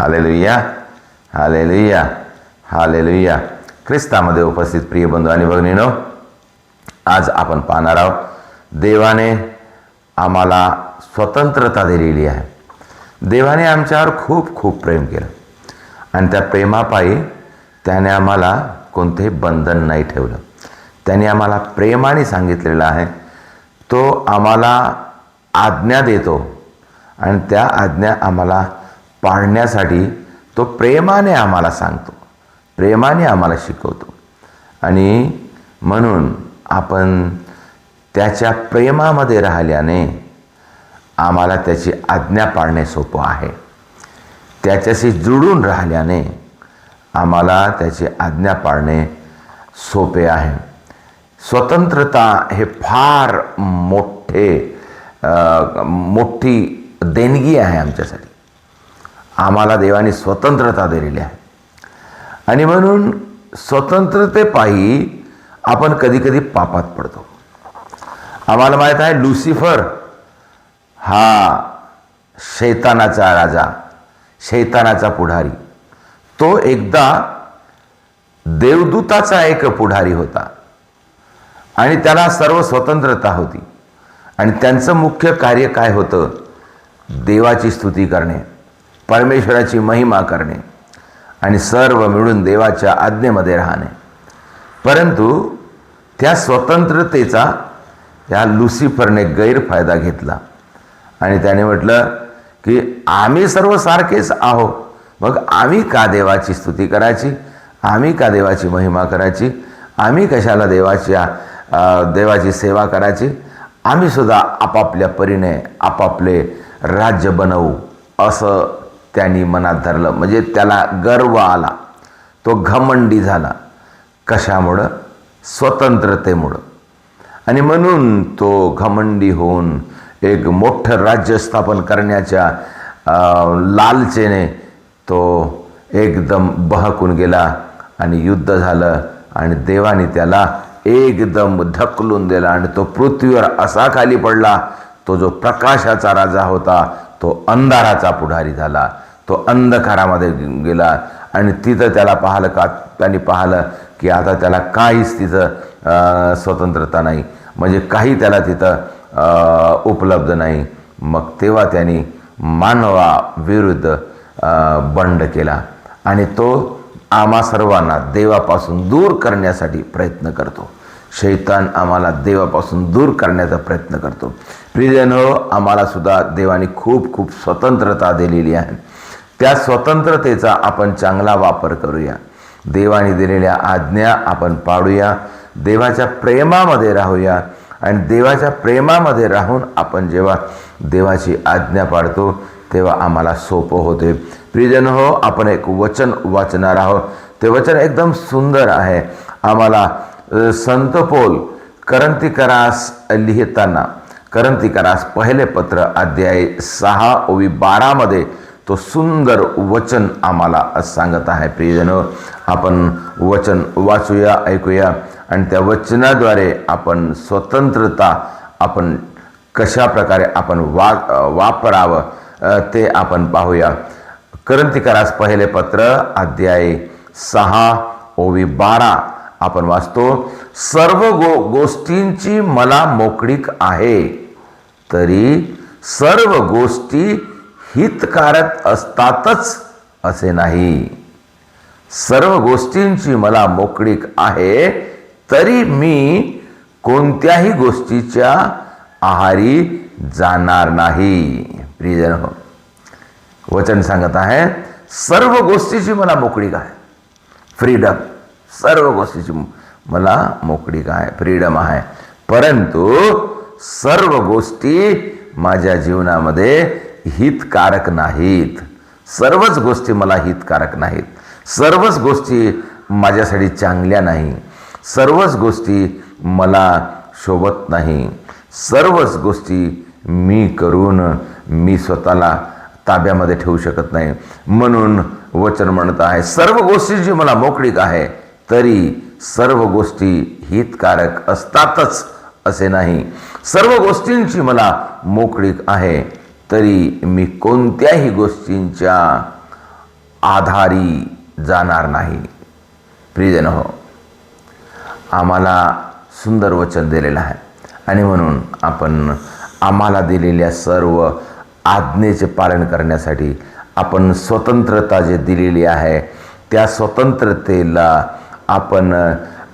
Hallelujah hallelujah hallelujah ख्रिस्तामध्ये उपस्थित प्रिय बंधू आणि भगिनीनो आज आपण पाहणार आहोत देवाने आम्हाला स्वतंत्रता दिलेली आहे. देवाने आमच्यावर खूप खूप प्रेम केलं. आणि त्या प्रेमापायी त्याने आम्हाला कोणतेही बंधन नाही ठेवलं. त्याने आम्हाला प्रेमाने सांगितलेलं आहे. तो आम्हाला आज्ञा देतो. आणि त्या आज्ञा आम्हाला पाळण्यासाठी तो प्रेमाने आम्हाला सांगतो. प्रेमाने आम्हाला शिकवतो. आणि म्हणून आपण त्याच्या प्रेमामध्ये राहिल्याने आम्हाला त्याची आज्ञा पाळणे सोपं आहे. त्याच्याशी जुळून राहिल्याने आम्हाला त्याची आज्ञा पाळणे सोपे आहे. स्वतंत्रता हे फार मोठे मोठी देणगी आहे आमच्यासाठी. आम्हाला देवाने स्वतंत्रता दिलेली आहे. आणि म्हणून स्वतंत्रतेपायी आपण कधीकधी पापात पडतो. आम्हाला माहीत आहे लुसिफर हा शैतानाचा राजा शैतानाचा पुढारी. तो एकदा देवदूताचा एक पुढारी होता. आणि त्याला सर्व स्वतंत्रता होती. आणि त्यांचं मुख्य कार्य काय होतं? देवाची स्तुती करणे. परमेश्वराची महिमा करणे आणि सर्व मिळून देवाच्या आज्ञेमध्ये राहणे. परंतु त्या स्वतंत्रतेचा या लुसिफरने गैरफायदा घेतला. आणि त्याने म्हटलं की आम्ही सर्व सारखेच आहो मग आम्ही का देवाची स्तुती करायची? आम्ही का देवाची महिमा करायची? आम्ही कशाला देवाच्या देवाची सेवा करायची? आम्ही सुद्धा आपापल्या परीने आपापले राज्य बनवू असं त्यांनी मनात धरलं. म्हणजे त्याला गर्व आला. तो घमंडी झाला. कशामुळं? स्वतंत्रतेमुळं. आणि म्हणून तो घमंडी होऊन एक मोठं राज्य स्थापन करण्याच्या लालचेने तो एकदम बहकून गेला आणि युद्ध झालं आणि देवाने त्याला एकदम ढकलून दिला आणि तो पृथ्वीवर असा खाली पडला तो जो प्रकाशाचा राजा होता तो अंधाराचा पुढारी झाला. तो अंधकारामध्ये गेला आणि तिथं त्याला पाहिलं का त्यांनी पाहिलं की आता त्याला काहीच तिथं स्वतंत्रता नाही. म्हणजे काही त्याला तिथं उपलब्ध नाही. मग तेव्हा त्यांनी मानवाविरुद्ध बंड केला. आणि तो आम्हा सर्वांना देवापासून दूर करण्यासाठी प्रयत्न करतो. शैतान आम्हाला देवापासून दूर करण्याचा प्रयत्न प्रयत्न करतो. प्रियजन हो आम्हाला सुद्धा देवाने खूप खूप स्वतंत्रता दिलेली आहे. त्या स्वतंत्रतेचा आपण चांगला वापर करूया. देवाने दिलेल्या आज्ञा आपण पाळूया देवाच्या प्रेमामध्ये राहूया. आणि देवाच्या प्रेमामध्ये राहून आपण जेव्हा देवाची आज्ञा पाळतो तेव्हा आम्हाला सोपं होते. प्रियजन हो आपण एक वचन वाचणार आहोत. ते वचन एकदम सुंदर आहे. आम्हाला संतपोल संत पोल करंतिकरास लिहिताना करंतिकरास पहिले पत्र अध्याय सहा ओवी बारामध्ये तो सुंदर वचन आम्हाला सांगत आहे प्रियजन. आपण वचन वाचूया ऐकूया. आणि त्या वचनाद्वारे आपण स्वतंत्रता आपण कशा प्रकारे आपण वा वापरावं ते आपण पाहूया. करंतिकारास पहिले पत्र अध्याय सहा ओवी बारा आपण वाचतो सर्व गो गोष्टींची मला मोकळीक आहे तरी सर्व गोष्टी हितकारक असतातच असे नाही. सर्व गोष्टींची मला मोकळीक आहे तरी मी कोणत्याही गोष्टीच्या आहारी जाणार नाही. प्रियजन हो वचन सांगत आहे सर्व गोष्टीची मला मोकळीक आहे. फ्रीडम सर्व गोष्टीची मला मोकळीक आहे फ्रीडम आहे. परंतु सर्व गोष्टी माझ्या जीवनामध्ये हितकारक नाहीत. सर्वच गोष्टी मला हितकारक नाहीत. सर्वच गोष्टी माझ्यासाठी चांगल्या नाही. सर्वच गोष्टी मला शोभत नाही. सर्वच गोष्टी मी करून मी स्वतःला ताब्यामध्ये ठेवू शकत नाही. म्हणून वचन म्हणत आहे सर्व गोष्टींची मला मोकळीक आहे तरी सर्व गोष्टी हितकारक असतातच असे नाही. सर्व गोष्टींची मला मोकळीक आहे. तरी मी कोणत्याही गोष्टींच्या आधारी जाणार नाही. प्रियजन हो आम्हाला सुंदर वचन दिलेलं आहे. आणि म्हणून आपण आम्हाला दिलेल्या सर्व आज्ञेचे पालन करण्यासाठी आपण स्वतंत्रता जे दिलेली आहे त्या स्वतंत्रतेला आपण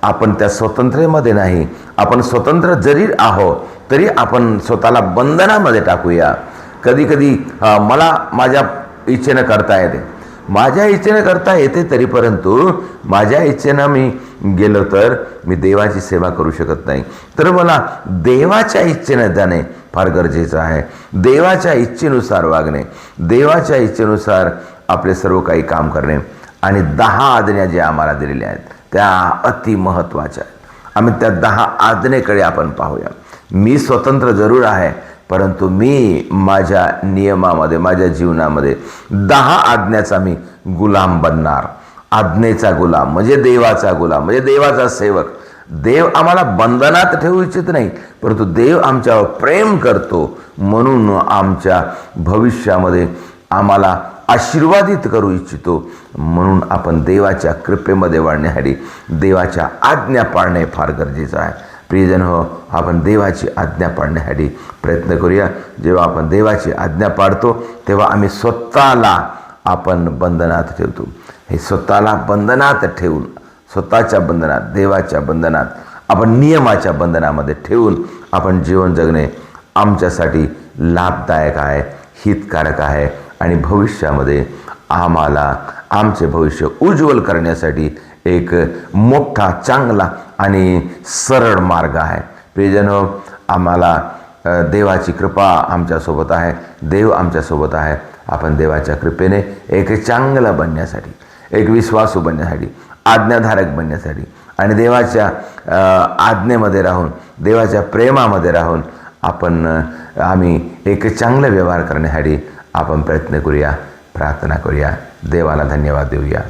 आपण त्या स्वतंत्रतेमध्ये नाही आपण स्वतंत्र जरी आहो तरी आपण स्वतःला बंधनामध्ये टाकूया. कधीकधी मला माझ्या इच्छेनं करता येते. माझ्या इच्छेनं करता येते तरी परंतु माझ्या इच्छेनं मी गेलो तर मी देवाची सेवा करू शकत नाही. तर मला देवाच्या इच्छेनं जाणे फार गरजेचं आहे. देवाच्या इच्छेनुसार वागणे देवाच्या इच्छेनुसार आपले सर्व काही काम करणे आणि दहा आज्ञा ज्या आम्हाला दिलेल्या आहेत त्या अति महत्त्वाच्या आहेत. आम्ही त्या दहा आज्ञेकडे आपण पाहूया. मी स्वतंत्र जरूर आहे परंतु मी माझ्या नियमामध्ये माझ्या जीवनामध्ये दहा आज्ञाचा मी गुलाम बनणार. आज्ञेचा गुलाम म्हणजे देवाचा गुलाम म्हणजे देवाचा सेवक. देव आम्हाला बंधनात ठेवू इच्छित नाही परंतु देव आमच्यावर प्रेम करतो. म्हणून आमच्या भविष्यामध्ये आम्हाला आशीर्वादित करू इच्छितो. म्हणून आपण देवाच्या कृपेमध्ये वाढण्यासाठी देवाच्या आज्ञा पाळणे फार गरजेचं आहे. प्रियजन हो आपण देवाची आज्ञा पाडण्यासाठी प्रयत्न करूया. जेव्हा आपण देवाची आज्ञा पाडतो तेव्हा आम्ही स्वतःला आपण बंधनात ठेवतो. हे स्वतःला बंधनात ठेवून स्वतःच्या बंधनात देवाच्या बंधनात आपण नियमाच्या बंधनामध्ये ठेवून आपण जीवन जगणे आमच्यासाठी लाभदायक आहे हितकारक आहे. आणि भविष्यामध्ये आम्हाला आमचे भविष्य उज्ज्वल करण्यासाठी एक मोठा चांगला आणि सरळ मार्ग आहे. प्रियजन आम्हाला देवाची कृपा आमच्यासोबत आहे. देव आमच्यासोबत आहे. आपण देवाच्या कृपेने एक चांगलं बनण्यासाठी एक विश्वासू बनण्यासाठी आज्ञाधारक बनण्यासाठी आणि देवाच्या आज्ञेमध्ये राहून देवाच्या प्रेमामध्ये राहून आपण आम्ही एक चांगला व्यवहार करण्यासाठी आपण प्रयत्न करूया प्रार्थना करूया. देवाला धन्यवाद देऊया.